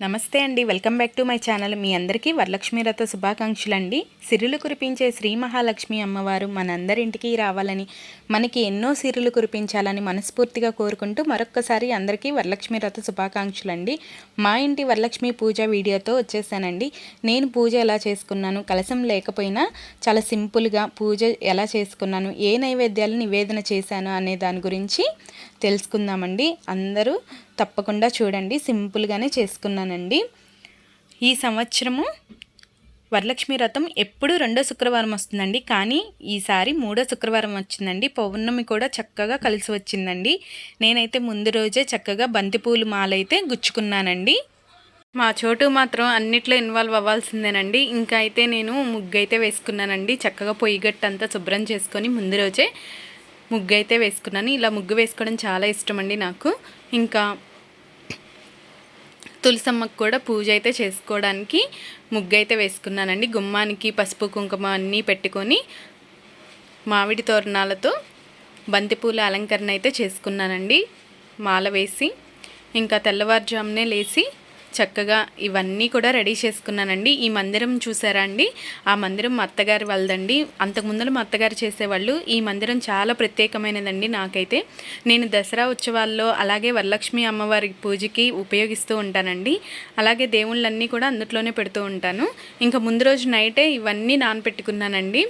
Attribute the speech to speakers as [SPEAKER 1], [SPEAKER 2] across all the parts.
[SPEAKER 1] నమస్తే అండి. Welcome back to my channel. మీ అందరికీ వరలక్ష్మి రథ శుభాకాంక్షలు అండి సిరులు కురిపించే శ్రీ మహాలక్ష్మి అమ్మవారు మనందరింటికి రావాలని మనకి ఎన్నో సిరులు కురిపించాలని మనస్ఫూర్తిగా కోరుకుంటూ మరొక్కసారి అందరికీ వరలక్ష్మి రథ శుభాకాంక్షలు అండి మా ఇంటి వరలక్ష్మి పూజ వీడియోతో వచ్చేసానండి. నేను పూజ ఎలా చేసుకున్నాను కలసం లేకపోయినా చాలా సింపుల్గా పూజ ఎలా చేసుకున్నాను ఏ నైవేద్యాలు నివేదన చేశాను అనే దాని గురించి తెలుసుకుందామండి. అందరూ తప్పకుండా చూడండి. సింపుల్గానే చేసుకున్నానండి. ఈ సంవత్సరము వరలక్ష్మి వ్రతం ఎప్పుడు రెండో శుక్రవారం వస్తుందండి. కానీ ఈసారి మూడో శుక్రవారం వచ్చిందండి. పౌర్ణమి కూడా చక్కగా కలిసి వచ్చిందండి. నేనైతే ముందు రోజే చక్కగా బంతిపూలు మాలైతే గుచ్చుకున్నానండి. మా చోటు మాత్రం అన్నిట్లో ఇన్వాల్వ్ అవ్వాల్సిందేనండి. ఇంకా అయితే నేను ముగ్గు అయితే వేసుకున్నానండి. చక్కగా పొయ్యి అంతా శుభ్రం చేసుకొని ముందు రోజే ముగ్గు అయితే వేసుకున్నాను. ఇలా ముగ్గు వేసుకోవడం చాలా ఇష్టం అండి నాకు. ఇంకా తులసమ్మకు కూడా పూజ అయితే చేసుకోవడానికి ముగ్గు అయితే వేసుకున్నానండి. గుమ్మానికి పసుపు కుంకుమ అన్నీ పెట్టుకొని మామిడి తోరణాలతో బంతిపూల అలంకరణ అయితే చేసుకున్నానండి. మాల వేసి ఇంకా తెల్లవారుజామునే లేచి చక్కగా ఇవన్నీ కూడా రెడీ చేసుకున్నానండి. ఈ మందిరం చూసారా అండి? ఆ మందిరం మా అత్తగారి వాళ్ళదండి. అంతకుముందు మా అత్తగారు చేసేవాళ్ళు. ఈ మందిరం చాలా ప్రత్యేకమైనదండి నాకైతే. నేను దసరా ఉత్సవాల్లో అలాగే వరలక్ష్మి అమ్మవారి పూజకి ఉపయోగిస్తూ ఉంటానండి. అలాగే దేవుళ్ళన్నీ కూడా అందులోనే పెడుతూ ఉంటాను. ఇంకా ముందు రోజు నైటే ఇవన్నీ నానపెట్టుకున్నానండి.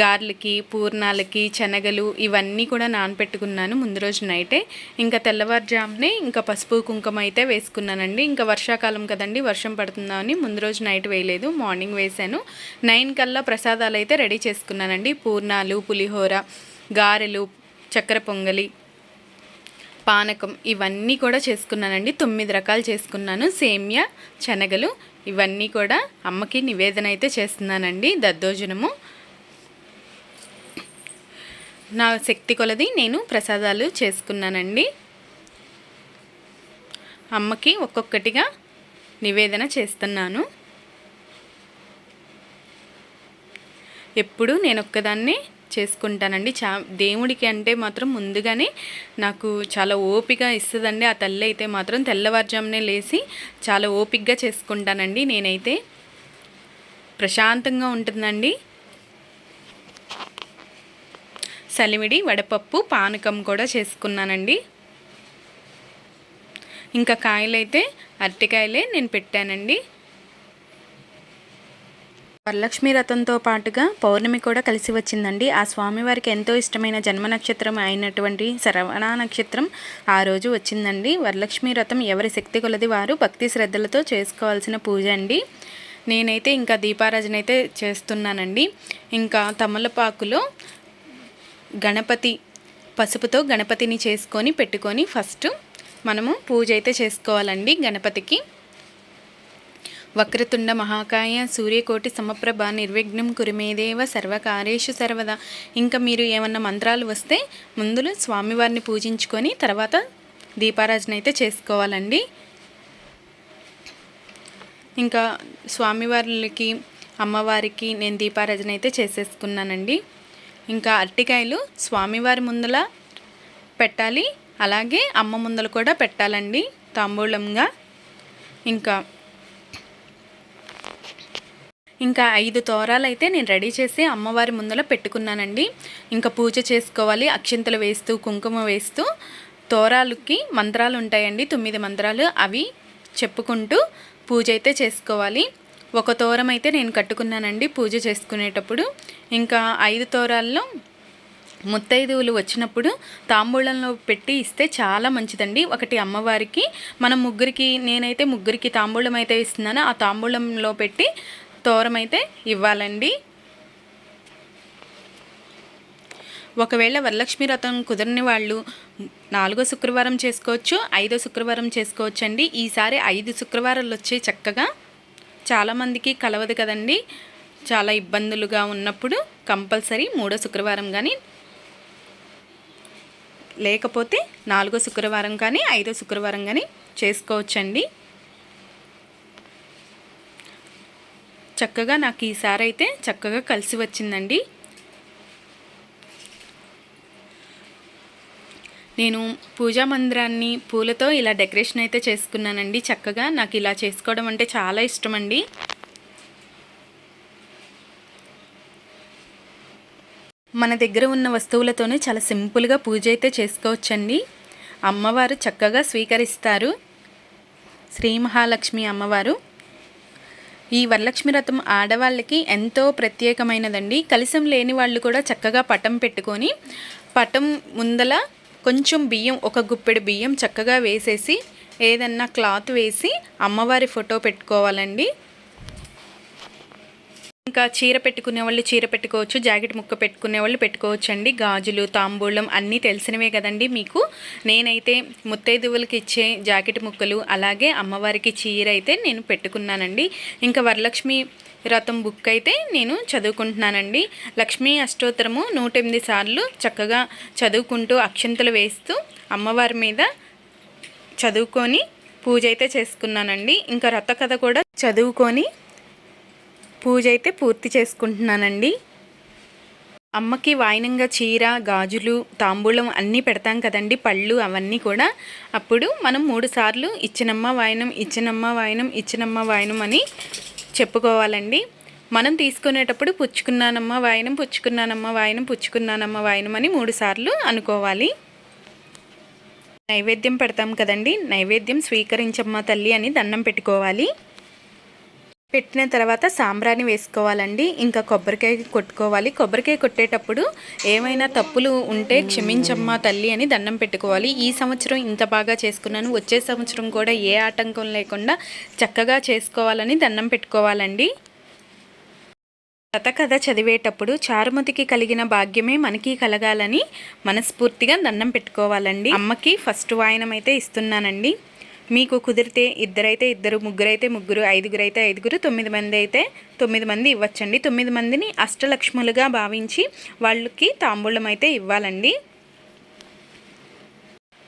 [SPEAKER 1] గార్లకి పూర్ణాలకి శనగలు ఇవన్నీ కూడా నానపెట్టుకున్నాను ముందు రోజు నైటే. ఇంకా తెల్లవారుజామునే ఇంకా పసుపు కుంకుమ అయితే వేసుకున్నానండి. ఇంకా వర్షాకాలం కదండి వర్షం పడుతుందని ముందు రోజు నైట్ వేయలేదు మార్నింగ్ వేశాను. నైన్ కల్లా ప్రసాదాలు అయితే రెడీ చేసుకున్నానండి. పూర్ణాలు పులిహోర గారెలు చక్కెర పొంగలి పానకం ఇవన్నీ కూడా చేసుకున్నానండి. తొమ్మిది రకాలు చేసుకున్నాను. సేమ్యా శనగలు ఇవన్నీ కూడా అమ్మకి నివేదన అయితే చేస్తున్నానండి. దద్దోజనము నా శక్తి కొలది నేను ప్రసాదాలు చేసుకున్నానండి. అమ్మకి ఒక్కొక్కటిగా నివేదన చేస్తున్నాను. ఎప్పుడు నేను ఒక్కదాన్నే చేసుకుంటానండి. చా దేవుడికి అంటే మాత్రం ముందుగానే నాకు చాలా ఓపిక ఇస్తుందండి. ఆ తల్లి అయితే మాత్రం తెల్లవారుజామునే లేచి చాలా ఓపికగా చేసుకుంటానండి. నేనైతే ప్రశాంతంగా ఉంటుందండి. సలిమిడి వడపప్పు పానకం కూడా చేసుకున్నానండి. ఇంకా కాయలైతే అరటికాయలే నేను పెట్టానండి. వరలక్ష్మి రథంతో పాటుగా పౌర్ణమి కూడా కలిసి వచ్చిందండి. ఆ స్వామివారికి ఎంతో ఇష్టమైన జన్మ నక్షత్రం అయినటువంటి శ్రవణ నక్షత్రం ఆ రోజు వచ్చిందండి. వరలక్ష్మి రథం ఎవరి శక్తి కొలది వారు భక్తి శ్రద్ధలతో చేసుకోవాల్సిన పూజ అండి. నేనైతే ఇంకా దీపారాజన అయితే చేస్తున్నానండి. ఇంకా తమలపాకులో గణపతి పసుపుతో గణపతిని చేసుకొని పెట్టుకొని ఫస్ట్ మనము పూజ అయితే చేసుకోవాలండి గణపతికి. వక్రతుండ మహాకాయ సూర్యకోటి సమప్రభ నిర్విఘ్నం కురిమేదేవ సర్వకార్యేషు సర్వదా. ఇంకా మీరు ఏమన్నా మంత్రాలు వస్తే ముందులో స్వామివారిని పూజించుకొని తర్వాత దీపారాజన అయితే చేసుకోవాలండి. ఇంకా స్వామివారికి అమ్మవారికి నేను దీపారాజన అయితే చేసేసుకున్నానండి. ఇంకా అరటికాయలు స్వామివారి ముందల పెట్టాలి. అలాగే అమ్మ ముందలు కూడా పెట్టాలండి తాంబూలంగా. ఇంకా ఇంకా ఐదు తోరాలు అయితే నేను రెడీ చేసి అమ్మవారి ముందల పెట్టుకున్నానండి. ఇంకా పూజ చేసుకోవాలి. అక్షింతలు వేస్తూ కుంకుమ వేస్తూ తోరాలకి మంత్రాలు ఉంటాయండి తొమ్మిది మంత్రాలు అవి చెప్పుకుంటూ పూజ అయితే చేసుకోవాలి. ఒక తోరం అయితే నేను కట్టుకున్నానండి పూజ చేసుకునేటప్పుడు. ఇంకా ఐదు తోరాల్లో ముత్తైదువులు వచ్చినప్పుడు తాంబూలంలో పెట్టి ఇస్తే చాలా మంచిదండి. ఒకటి అమ్మవారికి మనం ముగ్గురికి నేనైతే ముగ్గురికి తాంబూలం అయితే ఇస్తున్నాను. ఆ తాంబూలంలో పెట్టి తోరం అయితే ఇవ్వాలండి. ఒకవేళ వరలక్ష్మి వ్రతం కుదరని వాళ్ళు నాలుగో శుక్రవారం చేసుకోవచ్చు ఐదో శుక్రవారం చేసుకోవచ్చండి. ఈసారి ఐదు శుక్రవారాలు వచ్చే చక్కగా. చాలామందికి కలవదు కదండి. చాలా ఇబ్బందులుగా ఉన్నప్పుడు కంపల్సరీ మూడో శుక్రవారం కానీ లేకపోతే నాలుగో శుక్రవారం కానీ ఐదో శుక్రవారం కానీ చేసుకోవచ్చండి. చక్కగా నాకు ఈసారి అయితే చక్కగా కలిసి వచ్చిందండి. నేను పూజా మందిరాన్ని పూలతో ఇలా డెకరేషన్ అయితే చేసుకున్నానండి. చక్కగా నాకు ఇలా చేసుకోవడం అంటే చాలా ఇష్టం అండి మన దగ్గర ఉన్న వస్తువులతోనే చాలా సింపుల్గా పూజ అయితే చేసుకోవచ్చండి. అమ్మవారు చక్కగా స్వీకరిస్తారు. శ్రీ మహాలక్ష్మి అమ్మవారు. ఈ వరలక్ష్మి రథం ఆడవాళ్ళకి ఎంతో ప్రత్యేకమైనదండి. కలిసం లేని వాళ్ళు కూడా చక్కగా పటం పెట్టుకొని పటం ముందల కొంచెం బియ్యం ఒక గుప్పెడు బియ్యం చక్కగా వేసేసి ఏదన్నా క్లాత్ వేసి అమ్మవారి ఫోటో పెట్టుకోవాలండి. ఇంకా చీర పెట్టుకునే వాళ్ళు చీర పెట్టుకోవచ్చు జాకెట్ ముక్క పెట్టుకునే వాళ్ళు పెట్టుకోవచ్చు అండి గాజులు తాంబూలం అన్నీ తెలిసినవే కదండి మీకు. నేనైతే ముత్తైదువులకి ఇచ్చే జాకెట్ ముక్కలు అలాగే అమ్మవారికి చీర అయితే నేను పెట్టుకున్నానండి. ఇంకా వరలక్ష్మి రథం బుక్ అయితే నేను చదువుకుంటున్నానండి. లక్ష్మీ అష్టోత్తరము నూట ఎనిమిది సార్లు చక్కగా చదువుకుంటూ అక్షంతలు వేస్తూ అమ్మవారి మీద చదువుకొని పూజ అయితే చేసుకున్నానండి. ఇంకా రథ కథ కూడా చదువుకొని పూజ అయితే పూర్తి చేసుకుంటున్నానండి. అమ్మకి వాయినంగా చీర గాజులు తాంబూలం అన్నీ పెడతాం కదండి పళ్ళు అవన్నీ కూడా. అప్పుడు మనం మూడు సార్లు ఇచ్చినమ్మ వాయనం ఇచ్చినమ్మ వాయనం ఇచ్చినమ్మ వాయనం అని చెప్పుకోవాలండి. మనం తీసుకునేటప్పుడు పుచ్చుకున్నానమ్మ వాయనం పుచ్చుకున్నానమ్మ వాయనం పుచ్చుకున్నానమ్మ వాయనం అని మూడుసార్లు అనుకోవాలి. నైవేద్యం పెడతాం కదండి. నైవేద్యం స్వీకరించమ్మ తల్లి అని దండం పెట్టుకోవాలి. పెట్టిన తర్వాత సాంబ్రాణి వేసుకోవాలండి. ఇంకా కొబ్బరికాయ కొట్టుకోవాలి. కొబ్బరికాయ కొట్టేటప్పుడు ఏమైనా తప్పులు ఉంటే క్షమించమ్మా తల్లి అని దండం పెట్టుకోవాలి. ఈ సంవత్సరం ఇంత బాగా చేసుకున్నాను. వచ్చే సంవత్సరం కూడా ఏ ఆటంకం లేకుండా చక్కగా చేసుకోవాలని దండం పెట్టుకోవాలండి. కథ చదివేటప్పుడు చారుమతికి కలిగిన భాగ్యమే మనకి కలగాలని మనస్ఫూర్తిగా దండం పెట్టుకోవాలండి. అమ్మకి ఫస్ట్ వాయనం అయితే ఇస్తున్నానండి. మీకు కుదిరితే ఇద్దరైతే ఇద్దరు ముగ్గురైతే ముగ్గురు ఐదుగురైతే ఐదుగురు తొమ్మిది మంది అయితే తొమ్మిది మంది ఇవ్వచ్చండి. తొమ్మిది మందిని అష్టలక్ష్ములుగా భావించి వాళ్ళకి తాంబూలం అయితే ఇవ్వాలండి.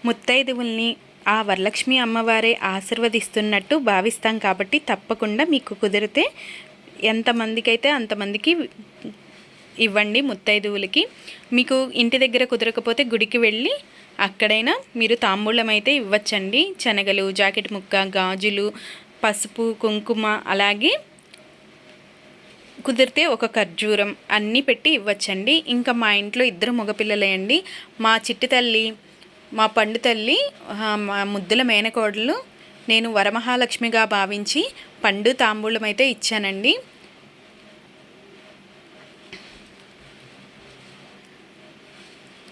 [SPEAKER 1] ముత్తైదువుల్ని ఆ వరలక్ష్మి అమ్మవారే ఆశీర్వదిస్తున్నట్టు భావిస్తాం కాబట్టి తప్పకుండా మీకు కుదిరితే ఎంతమందికి అయితే అంతమందికి ఇవ్వండి ముత్తైదువులకి. మీకు ఇంటి దగ్గర కుదరకపోతే గుడికి వెళ్ళి అక్కడైనా మీరు తాంబూలం అయితే ఇవ్వచ్చండి. శనగలు జాకెట్ ముక్క గాజులు పసుపు కుంకుమ అలాగే కుదిరితే ఒక ఖర్జూరం అన్నీ పెట్టి ఇవ్వచ్చండి. ఇంకా మా ఇంట్లో ఇద్దరు మగపిల్లలే అండి మా చిట్టి తల్లి మా పండు తల్లి మా ముద్దుల మేనకోడలు నేను వరమహాలక్ష్మిగా భావించి పండు తాంబూలం అయితే ఇచ్చానండి.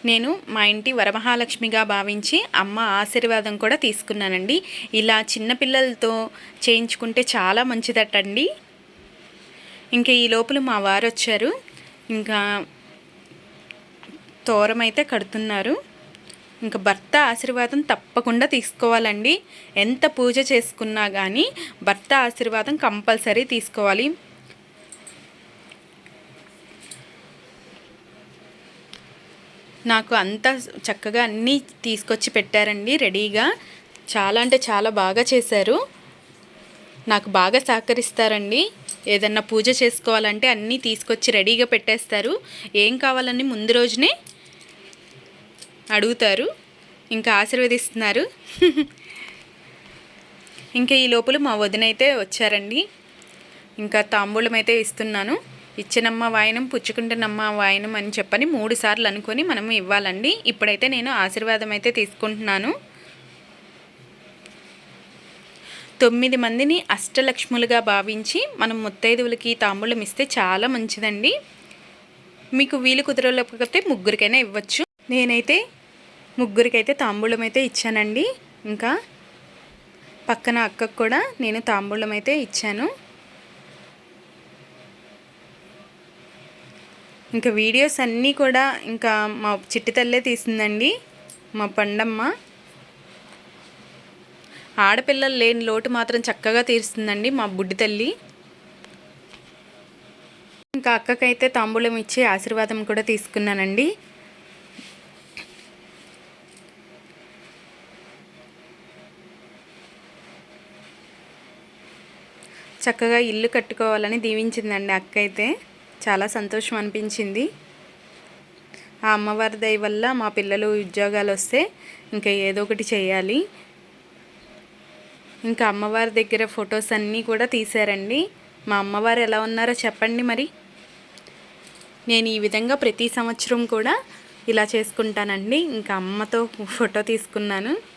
[SPEAKER 1] నేను మా ఇంటి వరమహాలక్ష్మిగా భావించి అమ్మ ఆశీర్వాదం కూడా తీసుకున్నానండి. ఇలా చిన్నపిల్లలతో చేయించుకుంటే చాలా మంచిదటండి. ఇంకా ఈ లోపల మా వారు వచ్చారు ఇంకా తోరం అయితే కడుతున్నారు. ఇంకా భర్త ఆశీర్వాదం తప్పకుండా తీసుకోవాలండి. ఎంత పూజ చేసుకున్నా కానీ భర్త ఆశీర్వాదం కంపల్సరీ తీసుకోవాలి. నాకు అంతా చక్కగా అన్నీ తీసుకొచ్చి పెట్టారండి రెడీగా. చాలా అంటే చాలా బాగా చేశారు. నాకు బాగా సహకరిస్తారండి. ఏదన్నా పూజ చేసుకోవాలంటే అన్నీ తీసుకొచ్చి రెడీగా పెట్టేస్తారు. ఏం కావాలని ముందు రోజునే అడుగుతారు. ఇంకా ఆశీర్వదిస్తున్నారు. ఇంకా ఈ లోపల మా వదిన అయితే వచ్చారండి. ఇంకా తాంబూలం అయితే ఇస్తున్నాను. ఇచ్చినమ్మ వాయనం పుచ్చుకుంటున్నమ్మ వాయనం అని చెప్పని మూడు సార్లు అనుకొని మనం ఇవ్వాలండి. ఇప్పుడైతే నేను ఆశీర్వాదం అయితే తీసుకుంటున్నాను. తొమ్మిది మందిని అష్టలక్ష్ములుగా భావించి మనం ముత్తైదువులకి తాంబూలం ఇస్తే చాలా మంచిదండి. మీకు వీలు కుదరలేకపోతే ముగ్గురికైనా ఇవ్వచ్చు. నేనైతే ముగ్గురికైతే తాంబూలం అయితే ఇచ్చానండి. ఇంకా పక్కన అక్కకు కూడా నేను తాంబూలం అయితే ఇచ్చాను. ఇంకా వీడియోస్ అన్నీ కూడా ఇంకా మా చిట్టి తల్లే తీసిందండి. మా పండమ్మ. ఆడపిల్లలు లేని లోటు మాత్రం చక్కగా తీరుస్తుందండి మా బుడ్డి తల్లి. ఇంకా అక్కకైతే తాంబూలం ఇచ్చి ఆశీర్వాదం కూడా తీసుకున్నానండి. చక్కగా ఇల్లు కట్టుకోవాలని దీవించిందండి అక్క అయితే చాలా సంతోషం అనిపించింది. ఆ అమ్మవారి దయ వల్ల మా పిల్లలు ఉద్యోగాలు వస్తే ఇంకా ఏదో ఒకటి చేయాలి. ఇంకా అమ్మవారి దగ్గర ఫొటోస్ అన్నీ కూడా తీశారండి. మా అమ్మవారు ఎలా ఉన్నారో చెప్పండి మరి. నేను ఈ విధంగా ప్రతి సంవత్సరం కూడా ఇలా చేసుకుంటానండి. ఇంకా అమ్మతో ఫోటో తీసుకున్నాను.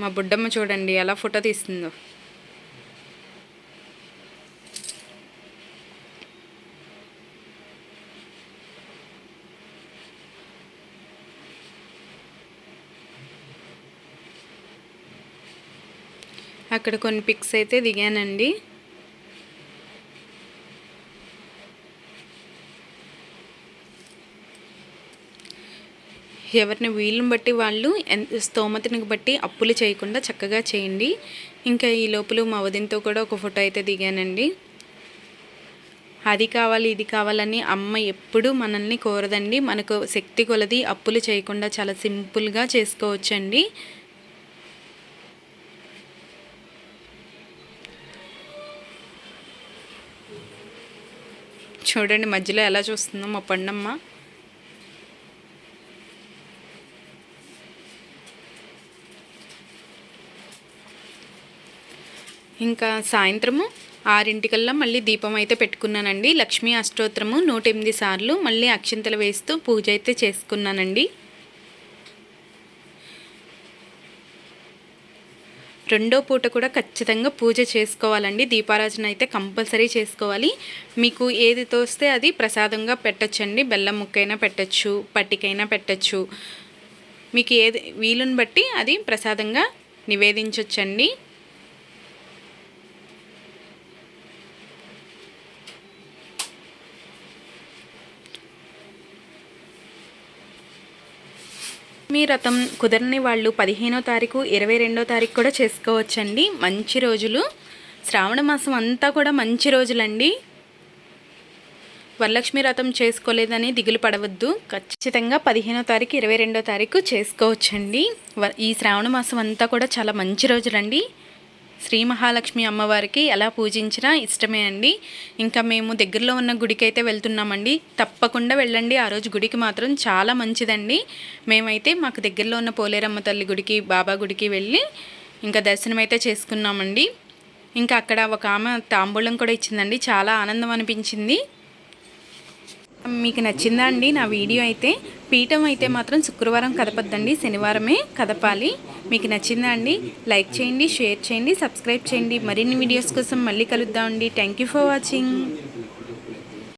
[SPEAKER 1] మా బుడ్డమ్మ చూడండి ఎలా ఫోటో తీస్తుందో. అక్కడ కొన్ని పిక్స్ అయితే దిగానండి. ఎవరిని వీలుని బట్టి వాళ్ళు ఎంత స్తోమతని బట్టి అప్పులు చేయకుండా చక్కగా చేయండి. ఇంకా ఈ లోపల మా వదినతో కూడా ఒక ఫోటో అయితే దిగానండి. అది కావాలి ఇది కావాలని అమ్మ ఎప్పుడూ మనల్ని కోరదండి. మనకు శక్తి కొలది అప్పులు చేయకుండా చాలా సింపుల్గా చేసుకోవచ్చండి. చూడండి మధ్యలో ఎలా చూస్తుందో మా పండమ్మ. ఇంకా సాయంత్రము ఆరింటికల్లా మళ్ళీ దీపం అయితే పెట్టుకున్నానండి. లక్ష్మీ అష్టోత్తరము నూట ఎనిమిది సార్లు మళ్ళీ అక్షింతలు వేస్తూ పూజ అయితే చేసుకున్నానండి. రెండో పూట కూడా ఖచ్చితంగా పూజ చేసుకోవాలండి. దీపారాజన అయితే కంపల్సరీ చేసుకోవాలి. మీకు ఏది తోస్తే అది ప్రసాదంగా పెట్టచ్చండి. బెల్లం ముక్కైనా పెట్టచ్చు పట్టికైనా పెట్టచ్చు. మీకు ఏది వీలుని బట్టి అది ప్రసాదంగా నివేదించవచ్చండి లక్ష్మీ రథం కుదరని వాళ్ళు పదిహేనో తారీఖు ఇరవై రెండో తారీఖు కూడా చేసుకోవచ్చండి. మంచి రోజులు. శ్రావణ మాసం అంతా కూడా మంచి రోజులండి. వరలక్ష్మి రథం చేసుకోలేదని దిగులు పడవద్దు. ఖచ్చితంగా పదిహేనో తారీఖు ఇరవై రెండో తారీఖు చేసుకోవచ్చండి. ఈ శ్రావణ మాసం అంతా కూడా చాలా మంచి రోజులండి. శ్రీ మహాలక్ష్మి అమ్మవారికి ఎలా పూజించినా ఇష్టమే అండి. ఇంకా మేము దగ్గరలో ఉన్న గుడికి అయితే వెళ్తున్నామండి. తప్పకుండా వెళ్ళండి. ఆ రోజు గుడికి మాత్రం చాలా మంచిదండి. మేమైతే మాకు దగ్గరలో ఉన్న పోలేరమ్మ తల్లి గుడికి బాబా గుడికి వెళ్ళి ఇంకా దర్శనం అయితే చేసుకున్నామండి. ఇంకా అక్కడ ఒక ఆమె తాంబూలం కూడా ఇచ్చిందండి. చాలా ఆనందం అనిపించింది. మీకు నచ్చిందా అండి నా వీడియో అయితే? పీఠం అయితే మాత్రం శుక్రవారం కదపద్దండి. శనివారమే కదపాలి. మీకు నచ్చిందా అండి? లైక్ చేయండి షేర్ చేయండి సబ్స్క్రైబ్ చేయండి. మరిన్ని వీడియోస్ కోసం మళ్ళీ కలుద్దామండి థ్యాంక్ యూ ఫర్ వాచింగ్